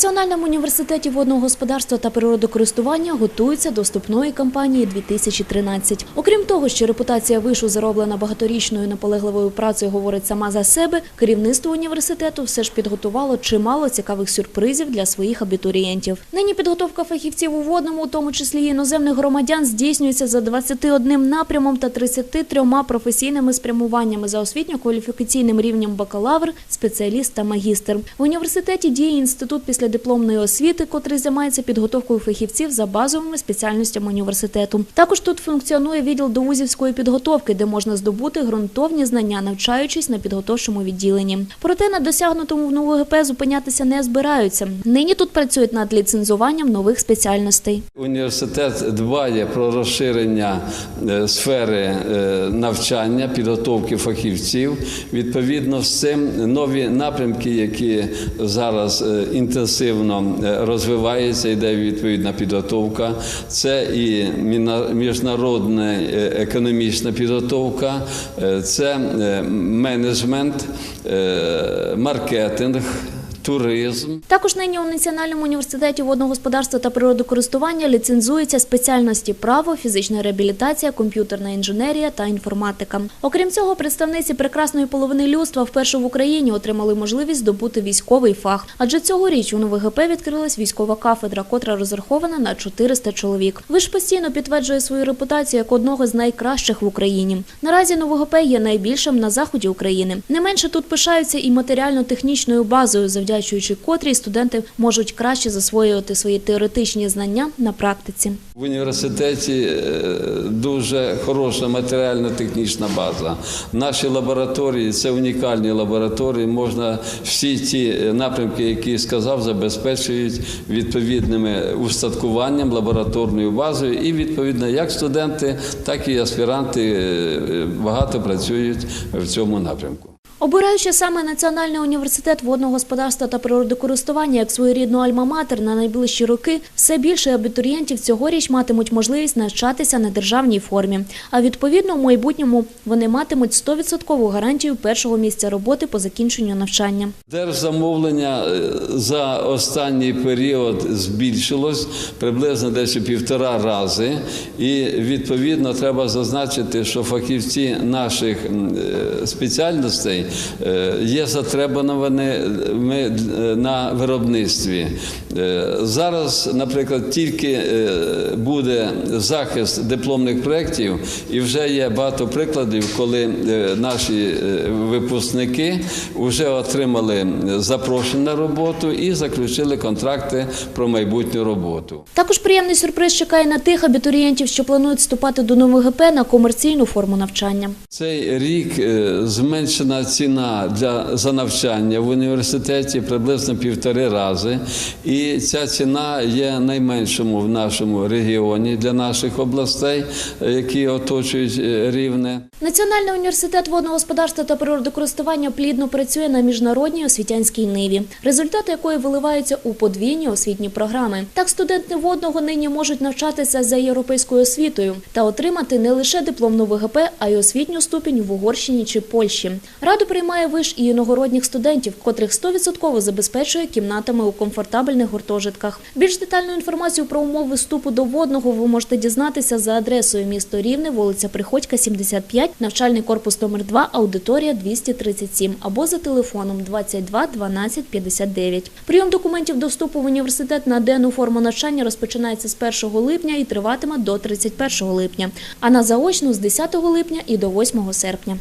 Національному університеті водного господарства та природокористування готуються до вступної кампанії 2013. Окрім того, що репутація вишу зароблена багаторічною наполегливою працею говорить сама за себе, керівництво університету все ж підготувало чимало цікавих сюрпризів для своїх абітурієнтів. Нині підготовка фахівців у водному, у тому числі іноземних громадян, здійснюється за 21 напрямом та 33 професійними спрямуваннями за освітньо-кваліфікаційним рівнем бакалавр, спеціаліст та магістр. В університеті діє інститут післядипломної освіти, котрий займається підготовкою фахівців за базовими спеціальностями університету. Також тут функціонує відділ доузівської підготовки, де можна здобути ґрунтовні знання, навчаючись на підготовчому відділенні. Проте на досягнутому в нову ГП зупинятися не збираються. Нині тут працюють над ліцензуванням нових спеціальностей. Університет дбає про розширення е, сфери е, навчання, підготовки фахівців. Відповідно з цим нові напрямки, які зараз е, інтенсивно розвивається, йде відповідна підготовка. Це і міжнародна е, економічна підготовка, е, це е, менеджмент, е, маркетинг, туризм. Також нині у Національному університеті водного господарства та природокористування ліцензуються спеціальності право, фізична реабілітація, комп'ютерна інженерія та інформатика. Окрім цього, представниці прекрасної половини людства вперше в Україні отримали можливість здобути військовий фах. Адже цьогоріч у НВГП відкрилась військова кафедра, котра розрахована на 400 чоловік. Виш постійно підтверджує свою репутацію як одного з найкращих в Україні. Наразі НВГП є найбільшим на заході України. Не менше тут пишаються і матеріально-технічною базою, завдячуючи котрій студенти можуть краще засвоювати свої теоретичні знання на практиці. В університеті е, дуже хороша матеріально-технічна база. Наші лабораторії це унікальні лабораторії. Можна всі ті е, напрямки, які сказав, забезпечують відповідними устаткуванням, лабораторною базою, і відповідно як студенти, так і аспіранти е, багато працюють в цьому напрямку. Обираючи саме Національний університет водного господарства та природокористування як своєрідну альма-матер на найближчі роки, все більше абітурієнтів цьогоріч матимуть можливість навчатися на державній формі. А відповідно, в майбутньому вони матимуть 100% гарантію першого місця роботи по закінченню навчання. Держзамовлення е, за останній період збільшилось приблизно десь у півтора рази, і відповідно треба зазначити, що фахівці наших е, спеціальностей є затребаними е, на виробництві. Е, Зараз, наприклад, тільки е, буде захист дипломних проєктів, і вже є багато прикладів, коли е, наші е, випускники вже отримали запрошення на роботу і заключили контракти про майбутню роботу. Також приємний сюрприз чекає на тих абітурієнтів, що планують вступати до НВГП на комерційну форму навчання. Цей рік е, зменшена ціна для за навчання в університеті приблизно півтори рази, і ця ціна є найменшому в нашому регіоні для наших областей, які оточують е, рівне. Національний університет водного господарства та природокористування плідно працює на міжнародній освітянській ниві, результати якої виливаються у подвійні освітні програми. Так, студенти водного нині можуть навчатися за європейською освітою та отримати не лише дипломну ВГП, а й освітню ступінь в Угорщині чи Польщі. Раду приймає виш і іногородніх студентів, котрих 100% забезпечує кімнатами у комфортабельних гуртожитках. Більш детальну інформацію про умови вступу до водного ви можете дізнатися за адресою місто Рівне, вулиця Приходька, 75, навчальний корпус номер 2, аудиторія 237 або за телефоном 22 12 59. Прийом документів до вступу в університет на денну форму навчання розпочинається з 1 липня і триватиме до 31 липня, а на заочну з 10 липня і до 8 серпня.